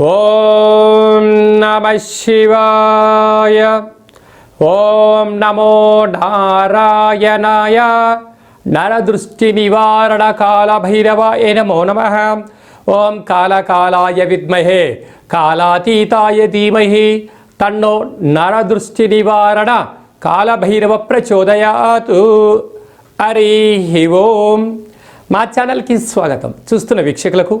ఓం నమ శివాయ. ఓం నమో నారాయణాయ. నరదృష్టి నివారణ కాల భైరవాయ నమో నమ. ఓం కాలకాలాయ విద్మహే కాలాతీతాయ ధీమహి. తన్నో నరదృష్టి నివారణ కాలభైరవ ప్రచోదయాతు. హరి ఓం. మా ఛానల్కి స్వాగతం. చూస్తున్న వీక్షకులకు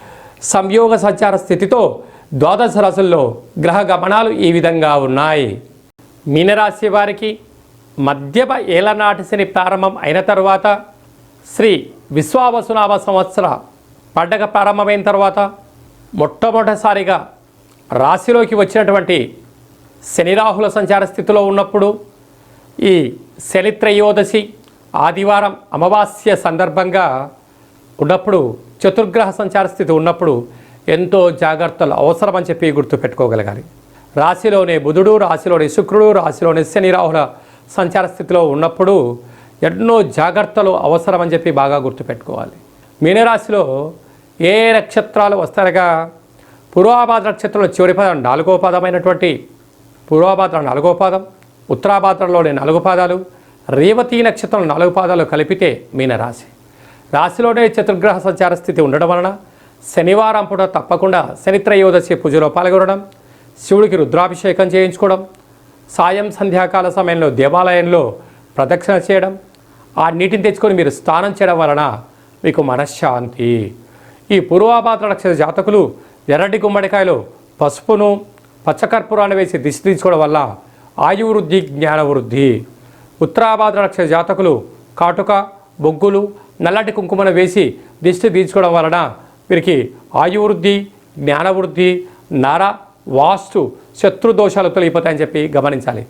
సంయోగ సంచార స్థితితో ద్వాదశ రాశుల్లో గ్రహ గమనాలు ఈ విధంగా ఉన్నాయి. మీనరాశి వారికి మధ్యమ ఏలనాటి శని ప్రారంభం అయిన తర్వాత శ్రీ విశ్వావసునామ సంవత్సర పండగ ప్రారంభమైన తర్వాత మొట్టమొదటిసారిగా రాశిలోకి వచ్చినటువంటి శనిరాహుల సంచార స్థితిలో ఉన్నప్పుడు ఈ శని త్రయోదశి ఆదివారం అమావాస్య సందర్భంగా ఉన్నప్పుడు చతుర్గ్రహ సంచార స్థితి ఉన్నప్పుడు ఎంతో జాగ్రత్తలు అవసరమని చెప్పి గుర్తుపెట్టుకోగలగాలి రాశిలోనే బుధుడు రాశిలోని శుక్రుడు రాశిలోని శని రాహుల సంచార స్థితిలో ఉన్నప్పుడు ఎన్నో జాగ్రత్తలు అవసరమని చెప్పి బాగా గుర్తుపెట్టుకోవాలి మీనరాశిలో ఏ నక్షత్రాలు వస్తారగా? పూర్వాభాద్ర నక్షత్రంలో చివరి పదం నాలుగో పదమైనటువంటి పూర్వాభాద్ర నాలుగో పాదం ఉత్తరాభాద్రలోని నాలుగు పాదాలు రేవతి నక్షత్రం నాలుగు పాదాలు కలిపితే మీనరాశి. రాశిలోనే చతుర్గ్రహ సంచార స్థితి ఉండడం వలన శనివారం పూట తప్పకుండా శనిత్రయోదశి పూజలో పాల్గొనడం శివుడికి రుద్రాభిషేకం చేయించుకోవడం సాయం సంధ్యాకాల సమయంలో దేవాలయంలో ప్రదక్షిణ చేయడం ఆ నీటిని తెచ్చుకొని మీరు స్నానం చేయడం వలన మీకు మనశ్శాంతి. ఈ పూర్వాభాద్ర నక్షత్ర జాతకులు ఎర్రటి గుమ్మడికాయలో పసుపును పచ్చకర్పూరాన్ని వేసి దిష్టి తీసుకోవడం వల్ల ఆయువృద్ధి జ్ఞానవృద్ధి. ఉత్తరాభాద్ర నక్షత్ర జాతకులు కాటుక బొగ్గులు నల్లటి కుంకుమను వేసి దిష్టి తీర్చుకోవడం వలన వీరికి ఆయువృద్ధి జ్ఞానవృద్ధి నర వాస్తు శత్రుదోషాలు తొలగిపోతాయని చెప్పి గమనించాలి.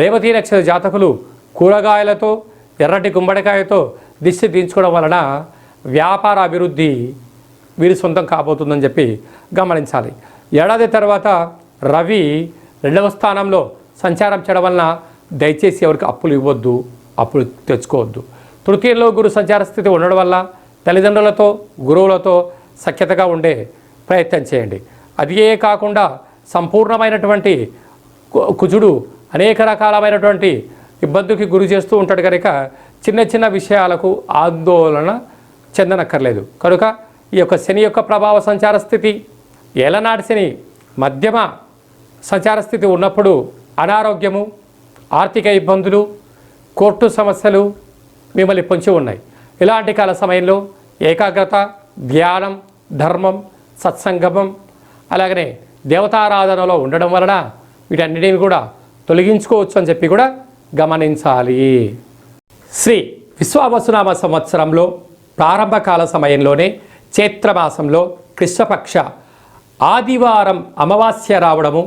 రేవతి నక్షత్ర జాతకులు కూరగాయలతో ఎర్రటి గుమ్మడికాయతో దిష్టి తీర్చుకోవడం వలన వ్యాపార అభివృద్ధి వీరి సొంతం కాబోతుందని చెప్పి గమనించాలి. ఏడాది తర్వాత రవి రెండవ స్థానంలో సంచారం చేయడం వలన దయచేసి ఎవరికి అప్పులు ఇవ్వద్దు అప్పులు తెచ్చుకోవద్దు. తృతీయంలో గురు సంచార స్థితి ఉండడం వల్ల తల్లిదండ్రులతో గురువులతో సఖ్యతగా ఉండే ప్రయత్నం చేయండి. అదే కాకుండా సంపూర్ణమైనటువంటి కు- కుజుడు అనేక రకాలమైనటువంటి ఇబ్బందికి గురి చేస్తూ ఉంటాడు కనుక చిన్న చిన్న విషయాలకు ఆందోళన చెందనక్కర్లేదు. కనుక ఈ యొక్క శని యొక్క ప్రభావ సంచార స్థితి ఏలనాటి శని మధ్యమ సంచార స్థితి ఉన్నప్పుడు అనారోగ్యము ఆర్థిక ఇబ్బందులు కోర్టు సమస్యలు మిమ్మల్ని పొంచి ఉన్నాయి. ఇలాంటి కాల సమయంలో ఏకాగ్రత ధ్యానం ధర్మం సత్సంగమం అలాగనే దేవతారాధనలో ఉండడం వలన వీటన్నిటిని కూడా తొలగించుకోవచ్చు అని చెప్పి కూడా గమనించాలి. శ్రీ విశ్వావసునామ సంవత్సరంలో ప్రారంభకాల సమయంలోనే చైత్రమాసంలో కృష్ణపక్ష ఆదివారం అమావాస్య రావడము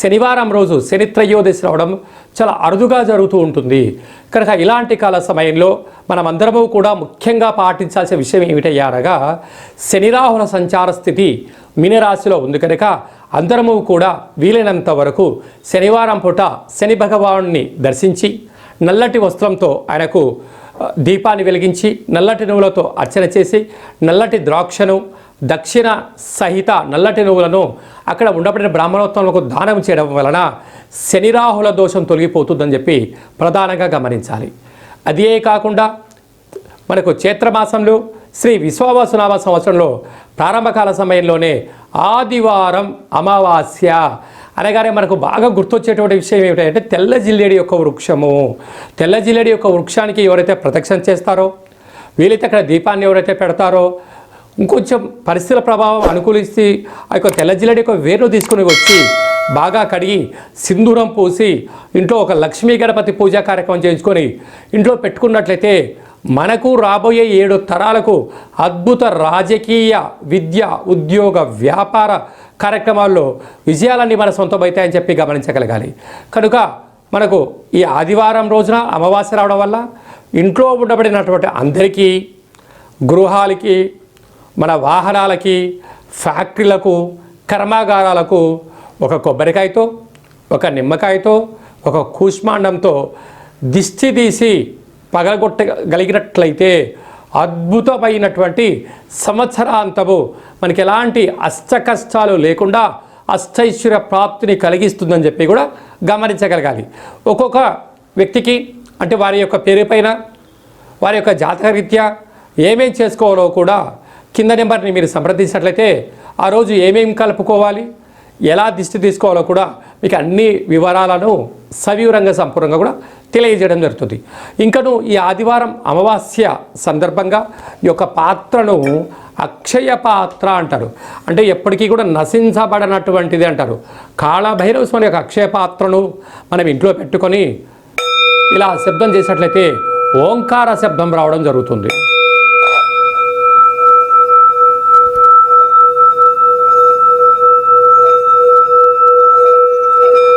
శనివారం రోజు శనిత్రయోదశి రావడం చాలా అరుదుగా జరుగుతూ ఉంటుంది. కనుక ఇలాంటి కాల సమయంలో మనమందరము కూడా ముఖ్యంగా పాటించాల్సిన విషయం ఏమిటయ్యారగా శనిరాహుల సంచార స్థితి మీనరాశిలో ఉంది కనుక అందరము కూడా వీలైనంత వరకు శనివారం పూట శని భగవానుని దర్శించి నల్లటి వస్త్రంతో ఆయనకు దీపాన్ని వెలిగించి నల్లటి నువ్వులతో అర్చన చేసి నల్లటి ద్రాక్షను దక్షిణ సహిత నల్లటి నువ్వులను అక్కడ ఉండబడిన బ్రాహ్మణోత్సవంలో దానం చేయడం వలన శనిరాహుల దోషం తొలగిపోతుందని చెప్పి ప్రధానంగా గమనించాలి. అదే కాకుండా మనకు చైత్రమాసంలో శ్రీ విశ్వావసునామ సంవత్సరంలో ప్రారంభకాల సమయంలోనే ఆదివారం అమావాస్య. అనగానే మనకు బాగా గుర్తొచ్చేటువంటి విషయం ఏమిటంటే తెల్ల జిల్లేడి యొక్క వృక్షము. తెల్ల జిల్లేడి యొక్క వృక్షానికి ఎవరైతే ప్రదక్షిణ చేస్తారో వీలైతే అక్కడ దీపాన్ని ఎవరైతే పెడతారో ఇంకొంచెం పరిస్థితుల ప్రభావం అనుకూలిస్తే ఆ యొక్క తెల్ల జిల్లడి యొక్క వేరును తీసుకుని వచ్చి బాగా కడిగి సింధూరం పూసి ఇంట్లో ఒక లక్ష్మీ గణపతి పూజా కార్యక్రమం చేయించుకొని ఇంట్లో పెట్టుకున్నట్లయితే మనకు రాబోయే ఏడు తరాలకు అద్భుత రాజకీయ విద్య ఉద్యోగ వ్యాపార కార్యక్రమాల్లో విజయాలన్నీ మన సొంతమవుతాయని చెప్పి గమనించగలగాలి. కనుక మనకు ఈ ఆదివారం రోజున అమావాస్య రావడం వల్ల ఇంట్లో ఉండబడినటువంటి అందరికీ గృహాలకి మన వాహనాలకి ఫ్యాక్టరీలకు కర్మాగారాలకు ఒక కొబ్బరికాయతో ఒక నిమ్మకాయతో ఒక కూష్మాండంతో దిష్టి తీసి పగలగొట్టగలిగినట్లయితే అద్భుతమైనటువంటి సంవత్సరాంతము మనకి ఎలాంటి అష్ట కష్టాలు లేకుండా అష్టైశ్వర్య ప్రాప్తిని కలిగిస్తుందని చెప్పి కూడా గమనించగలగాలి. ఒక్కొక్క వ్యక్తికి అంటే వారి యొక్క పేరు పైన వారి యొక్క జాతకరీత్యా ఏమేం చేసుకోవాలో కూడా కింద నెంబర్ని మీరు సంప్రదించినట్లయితే ఆ రోజు ఏమేమి కలుపుకోవాలి ఎలా దిష్టి తీసుకోవాలో కూడా మీకు అన్ని వివరాలను సవివరంగా సంపూర్ణంగా కూడా తెలియజేయడం జరుగుతుంది. ఇంకను ఈ ఆదివారం అమావాస్య సందర్భంగా ఈ యొక్క పాత్రను అక్షయ పాత్ర అంటారు. అంటే ఎప్పటికీ కూడా నశించబడనటువంటిది అంటారు. కాళభైరవ స్వామి యొక్క అక్షయ పాత్రను మనం ఇంట్లో పెట్టుకొని ఇలా శబ్దం చేసినట్లయితే ఓంకార శబ్దం రావడం జరుగుతుంది.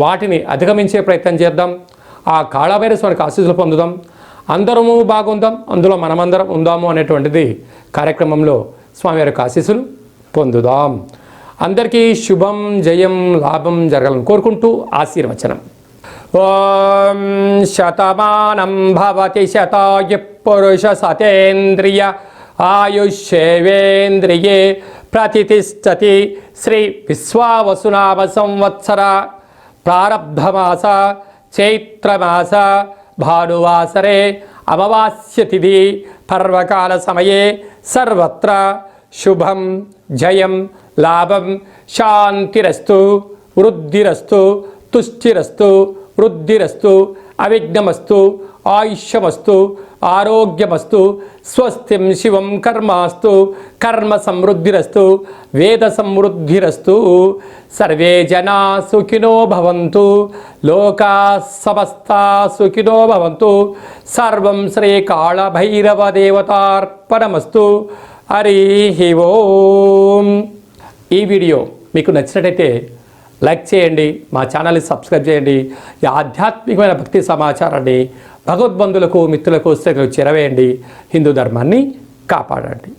వాటిని అధిగమించే ప్రయత్నం చేద్దాం. ఆ కాళభైరస్వానికి ఆశీస్సులు పొందుదాం. అందరము బాగుందాం. అందులో మనమందరం ఉందాము అనేటువంటిది కార్యక్రమంలో స్వామివారి యొక్క ఆశీస్సులు పొందుదాం. అందరికీ శుభం జయం లాభం జరగాలని కోరుకుంటూ ఆశీర్వచనం. ఓం శతమానం భవతి శతాయు పురుష సతేంద్రియ ఆయుష్యేవేంద్రియే ప్రతిష్టతి. శ్రీ విశ్వావసునామ సంవత్సర ప్రారబ్ధమాస చైత్రమాస భానువాసరే అమావాస్య తిథి పర్వకాల సమయే సర్వత్ర. శుభం జయం లాభం శాంతిరస్తు వృద్ధిరస్తు తుష్టిరస్తు వృద్ధిరస్తు అవిఘ్నమస్తు ఆయుష్యమస్తు ఆరోగ్యమస్తు స్వస్తిం శివం కర్మాస్తు కర్మ సమృద్ధిరస్తు వేద సమృద్ధిరస్తు. సర్వే జనా సుఖినో భవంతు లోకా సమస్తా సుఖినో భవంతు. సర్వం శ్రీ కాళభైరవ దేవతార్పణమస్తు హరి ఓం. ఈ వీడియో మీకు నచ్చినట్టయితే లైక్ చేయండి మా ఛానల్ని సబ్స్క్రైబ్ చేయండి. ఈ ఆధ్యాత్మికమైన భక్తి సమాచారాన్ని భగవద్బంధులకు మిత్రులకు స్త్రీలకు చేరవేయండి. హిందూ ధర్మాన్ని కాపాడండి.